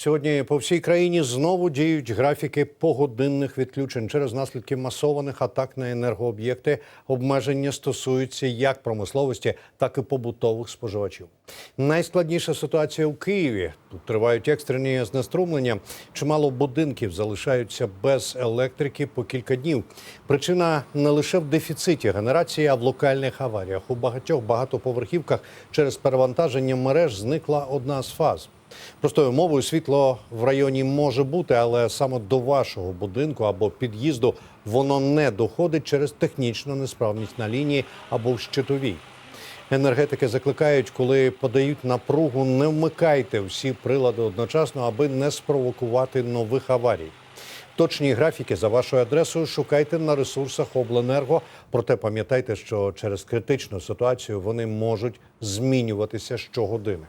Сьогодні по всій країні знову діють графіки погодинних відключень через наслідки масованих атак на енергооб'єкти. Обмеження стосуються як промисловості, так і побутових споживачів. Найскладніша ситуація у Києві. Тут тривають екстрені знеструмлення. Чимало будинків залишаються без електрики по кілька днів. Причина не лише в дефіциті генерації, а в локальних аваріях. У багатьох багатоповерхівках через перевантаження мереж зникла одна з фаз. Простою мовою світло в районі може бути, але саме до вашого будинку або під'їзду воно не доходить через технічну несправність на лінії або в щитовій. Енергетики закликають, коли подають напругу, не вмикайте всі прилади одночасно, аби не спровокувати нових аварій. Точні графіки за вашою адресою шукайте на ресурсах обленерго. Проте пам'ятайте, що через критичну ситуацію вони можуть змінюватися щогодини.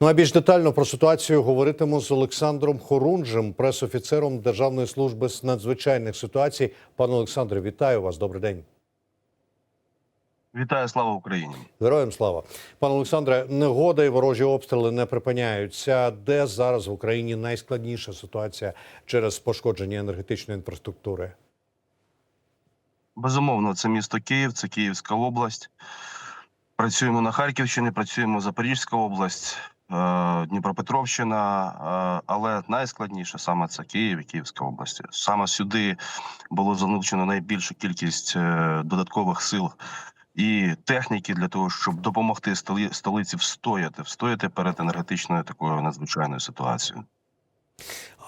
Ну а більш детально про ситуацію говоритиму з Олександром Хорунжем, пресофіцером Державної служби з надзвичайних ситуацій. Пане Олександре, вітаю вас. Добрий день. Вітаю, слава Україні! Героям слава. Пане Олександре, негода і ворожі обстріли не припиняються. Де зараз в Україні найскладніша ситуація через пошкодження енергетичної інфраструктури? Безумовно, це місто Київ, це Київська область. Працюємо на Харківщині, працюємо Запорізька область, Дніпропетровщина, е, але найскладніше саме це Київ і Київська область. Саме сюди було залучено найбільшу кількість е, додаткових сил і техніки для того, щоб допомогти столиці встояти, встояти перед енергетичною такою надзвичайною ситуацією.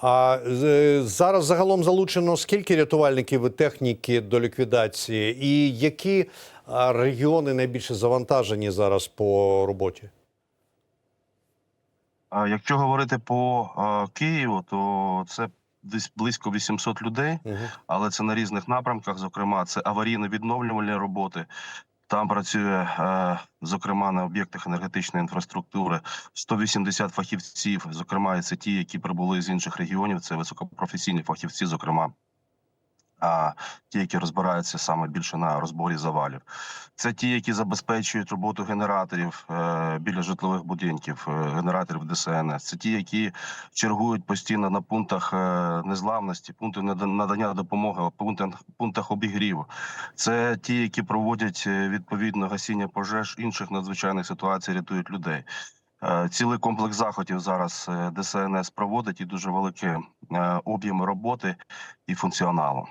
А е, зараз загалом залучено скільки рятувальників і техніки до ліквідації, і які регіони найбільше завантажені зараз по роботі? Якщо говорити по Києву, то це десь близько 800 людей, але це на різних напрямках. Зокрема, це аварійно-відновлювальні роботи. Там працює, е, зокрема, на об'єктах енергетичної інфраструктури 180 фахівців. Зокрема, це ті, які прибули з інших регіонів. Це високопрофесійні фахівці, зокрема. А ті, які розбираються саме більше на розборі завалів, це ті, які забезпечують роботу генераторів е, біля житлових будинків, е, генераторів ДСНС. Це ті, які чергують постійно на пунктах е, незламності, пункти нада- надання допомоги, пунктах, пунктах обігріву. Це ті, які проводять відповідно гасіння пожеж інших надзвичайних ситуацій, рятують людей. Цілий комплекс заходів зараз ДСНС проводить і дуже великі е, об'єми роботи і функціоналу.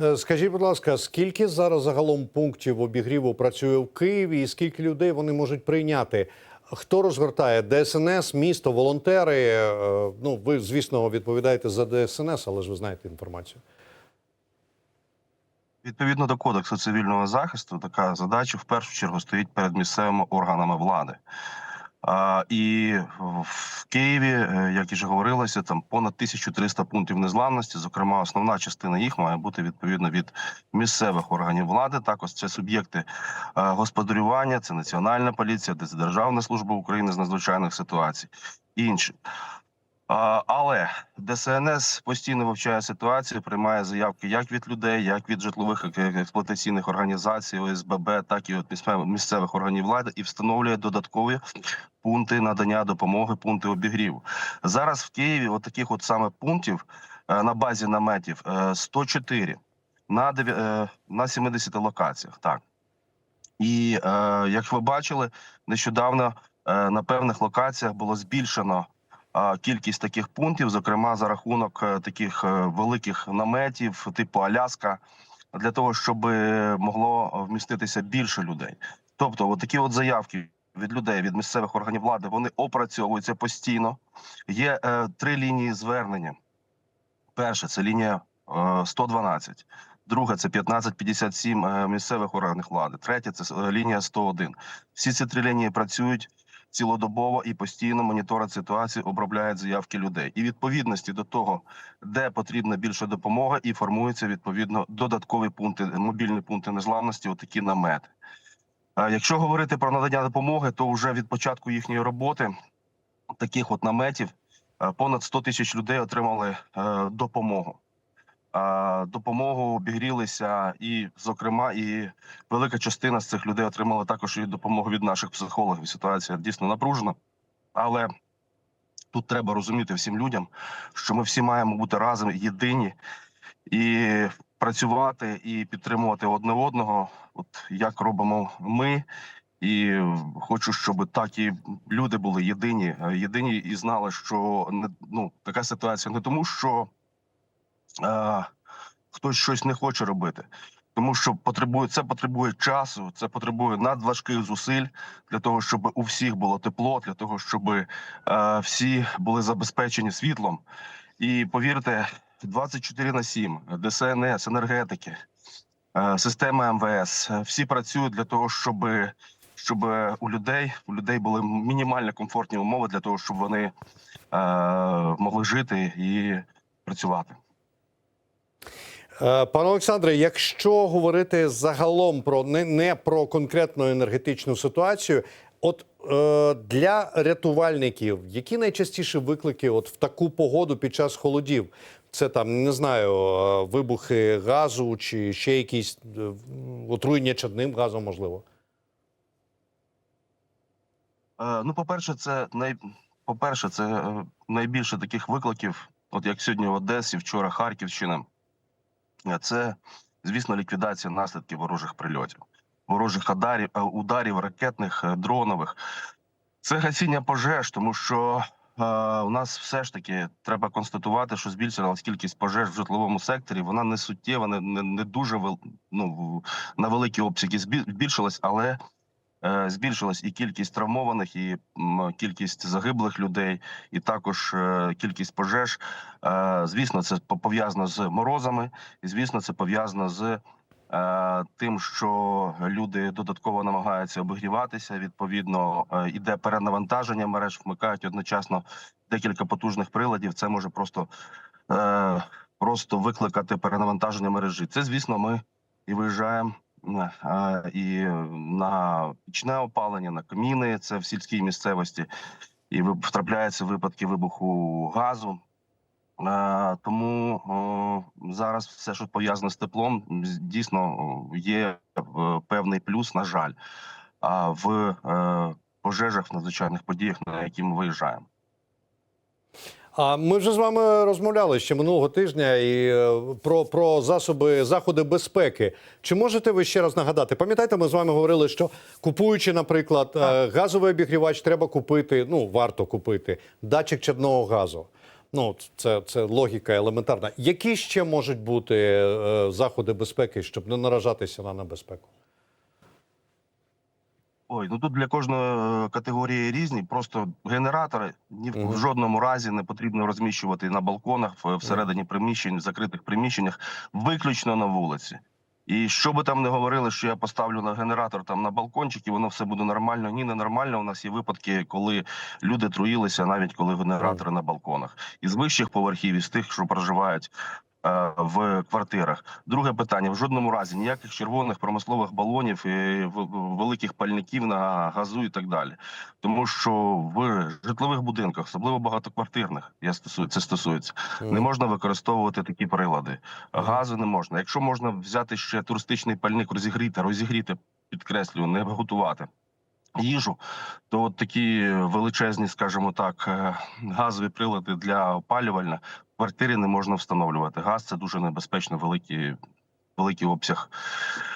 Е, Скажіть, будь ласка, скільки зараз загалом пунктів обігріву працює в Києві, і скільки людей вони можуть прийняти? Хто розгортає ДСНС, місто, волонтери? Е, Ну, ви, звісно, відповідаєте за ДСНС, але ж ви знаєте інформацію. Відповідно до кодексу цивільного захисту, така задача в першу чергу стоїть перед місцевими органами влади. А, і в Києві, е, як і вже говорилося, там понад 1300 пунктів незламності. Зокрема, основна частина їх має бути відповідно від місцевих органів влади. Також це суб'єкти е, господарювання, це національна поліція, це Державна служба України з надзвичайних ситуацій. Інші. Але ДСНС постійно вивчає ситуацію, приймає заявки як від людей, як від житлових експлуатаційних організацій, ОСББ, так і від місцевих- органів влади і встановлює додаткові пункти надання допомоги, пункти обігріву. Зараз в Києві от таких от саме пунктів е, на базі наметів е, 104 на дев'я- е, на 70 локаціях. Так і е, як ви бачили, нещодавно е, на певних локаціях було збільшено кількість таких пунктів, зокрема за рахунок е, таких е, великих наметів, типу Аляска, для того, щоб е, могло вміститися більше людей. Тобто, от такі от заявки від людей, від місцевих органів влади, вони опрацьовуються постійно. Є е, три лінії звернення. Перше це лінія е, 112. Друге це 1557 е, місцевих органів влади. Третє це лінія 101. Всі ці три лінії працюють цілодобово і постійно моніторять ситуацію, обробляють заявки людей. І відповідності до того, де потрібна більше допомоги, і формуються відповідно додаткові пункти, мобільні пункти незламності, отакі намети. Якщо говорити про надання допомоги, то вже від початку їхньої роботи таких от наметів понад 100 тисяч людей отримали е, допомогу. Допомогу обігрілися, і, зокрема, і велика частина з цих людей отримала також і допомогу від наших психологів. Ситуація дійсно напружена, але тут треба розуміти всім людям, що ми всі маємо бути разом єдині і працювати і підтримувати одне одного, от як робимо ми. І хочу, щоб так і люди були єдині, єдині і знали, що не ну така ситуація не тому, що е, хтось щось не хоче робити, тому що потребує це потребує часу, це потребує надважких зусиль для того, щоб у всіх було тепло, для того, щоб е, всі були забезпечені світлом. І повірте, 24 на 7, ДСНС, енергетики, е, система МВС, всі працюють для того, щоб, щоб у людей у людей були мінімально комфортні умови для того, щоб вони е, могли жити і працювати. Е, Пане Олександре, якщо говорити загалом про не, не про конкретну енергетичну ситуацію, от е, для рятувальників, які найчастіші виклики от в таку погоду під час холодів? Це там не знаю, е, вибухи газу чи ще якісь е, отруєння чадним газом, можливо. Е, Ну, по-перше, це най... по-перше, це е, найбільше таких викликів, от як сьогодні в Одесі, вчора Харківщина. Е, Це, звісно, ліквідація наслідків ворожих прильотів, ворожих ударів, е, ударів ракетних, е, дронових. Це гасіння пожеж, тому що е, у нас все ж таки треба констатувати, що збільшилась кількість пожеж в житловому секторі. Вона не суттєва, не, не, не дуже вел, ну, на великі обсяги збі- збільшилась, але збільшилась і кількість травмованих, і кількість загиблих людей, і також е, кількість пожеж. Е, Звісно, це по- пов'язано з морозами, і звісно, це пов'язано з е, тим, що люди додатково намагаються обігріватися. Відповідно, е, іде перенавантаження мереж, вмикають одночасно декілька потужних приладів. Це може просто, е, просто викликати перенавантаження мережі. Це, звісно, ми і виїжджаємо е, і на пічне опалення, на каміни. Це в сільській місцевості, і втрапляються випадки вибуху газу. Тому зараз все, що пов'язане з теплом, дійсно є е, певний плюс, на жаль, в е, пожежах, в надзвичайних подіях, на які ми виїжджаємо. А ми вже з вами розмовляли ще минулого тижня і е, про, про засоби заходи безпеки. Чи можете ви ще раз нагадати? Пам'ятаєте, ми з вами говорили, що купуючи, наприклад, е, газовий обігрівач, треба купити, ну варто купити датчик чадного газу. Ну, це, це логіка елементарна. Які ще можуть бути е, заходи безпеки, щоб не наражатися на небезпеку? Ой, ну тут для кожної е, категорії різні. Просто генератори ні в в жодному разі не потрібно розміщувати на балконах, всередині приміщень, в закритих приміщеннях, виключно на вулиці. І що би там не говорили, що я поставлю на генератор там на балкончик, і воно все буде нормально. Ні, не нормально. У нас є випадки, коли люди труїлися, навіть коли генератори на балконах, із вищих поверхів, із тих, що проживають. Е, В квартирах друге питання: в жодному разі ніяких червоних промислових балонів, і великих пальників на газу і так далі. Тому що в житлових будинках, особливо багатоквартирних, я стосую це стосується, не можна використовувати такі прилади. Газу не можна. Якщо можна взяти ще туристичний пальник, розігріти, розігріти, підкреслюю, не готувати. Їжу, то от такі величезні, скажімо так, е, газові прилади для опалювальня в квартирі не можна встановлювати. Газ це дуже небезпечно, великий, великий обсяг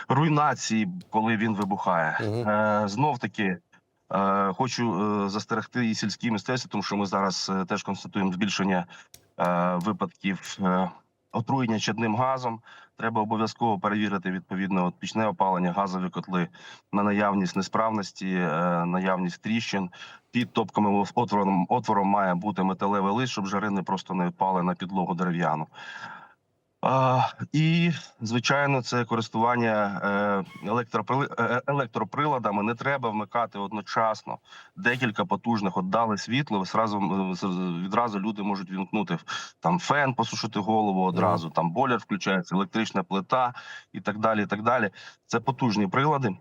руйнації, коли він вибухає. Угу. Е, знов таки. Е, Хочу е, застерегти і сільські місцевості, тому що ми зараз теж констатуємо збільшення випадків отруєння чадним газом. Треба обов'язково перевірити відповідно от пічне опалення, газові котли на наявність несправності, е, наявність тріщин. Під топковим отвором, отвором має бути металевий лист, щоб жарини просто не впали на підлогу дерев'яну. А, і звичайно, це користування е, е, електроприладами. Не треба вмикати одночасно декілька потужних. отдали світло. Ви сразу з- відразу люди можуть вімкнути там фен, посушити голову одразу. Там боляр включається, електрична плита і так далі. І так далі. Це потужні прилади.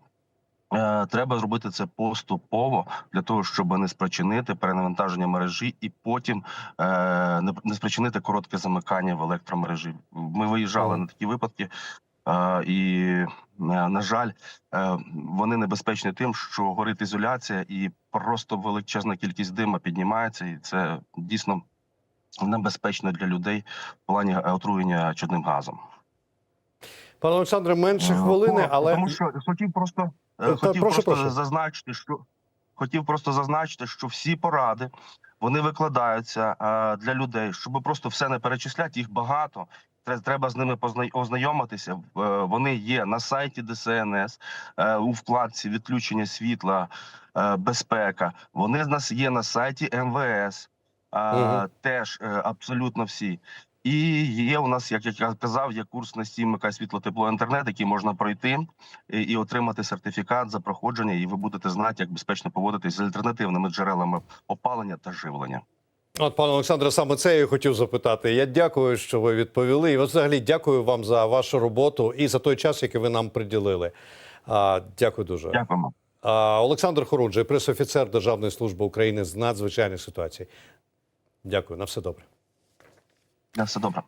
Е, Треба зробити це поступово для того, щоб не спричинити перенавантаження мережі і потім е, не, спричинити коротке замикання в електромережі. Ми виїжджали на такі випадки. Е, І, на жаль, вони небезпечні тим, що горить ізоляція, і просто величезна кількість дима піднімається, і це дійсно небезпечно для людей в плані отруєння чадним газом. Пане Олександре, менше Е, хвилини, але тому що хотів просто е, Та, хотів прошу, просто прошу. зазначити, що хотів просто зазначити, що всі поради вони викладаються е, для людей, щоб просто все не перечисляти, їх багато. Треба з ними ознайомитися. Вони є на сайті ДСНС у вкладці відключення світла, безпека. Вони з нас є на сайті МВС. Мгм. Теж абсолютно всі. І є у нас, як я казав, є курс на стімика світло, тепло, інтернет, який можна пройти і, і отримати сертифікат за проходження, і ви будете знати, як безпечно поводитись з альтернативними джерелами опалення та живлення. От, пане Олександре, саме це я і хотів запитати. Я дякую, що ви відповіли. І взагалі дякую вам за вашу роботу і за той час, який ви нам приділили. А, дякую дуже. Дякуємо. А, Олександр Хорунжий, пресофіцер Державної служби України з надзвичайних ситуацій. Дякую, на все добре. На все добре.